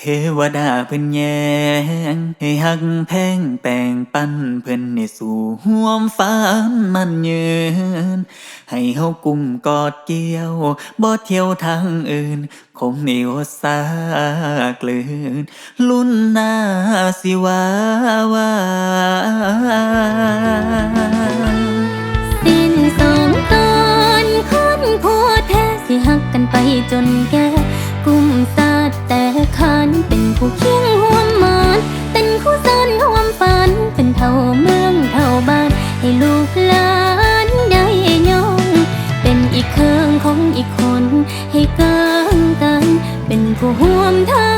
เทวดาเพิ่นแยง ให้หักแพงแต่งปั้นเพิ่นในสู่ห่วมฟ้ามันยืน ให้เฮากุมกอดเกี่ยวบ่เที่ยวทางอื่น คงนิวสากลืน ลุ่นหน้าสิวาวาสิ้นสองตอนคนผัวแท้สิหักกันไปจนแก่กุม ให้เกิงกัน เป็นผู้ห่วมทา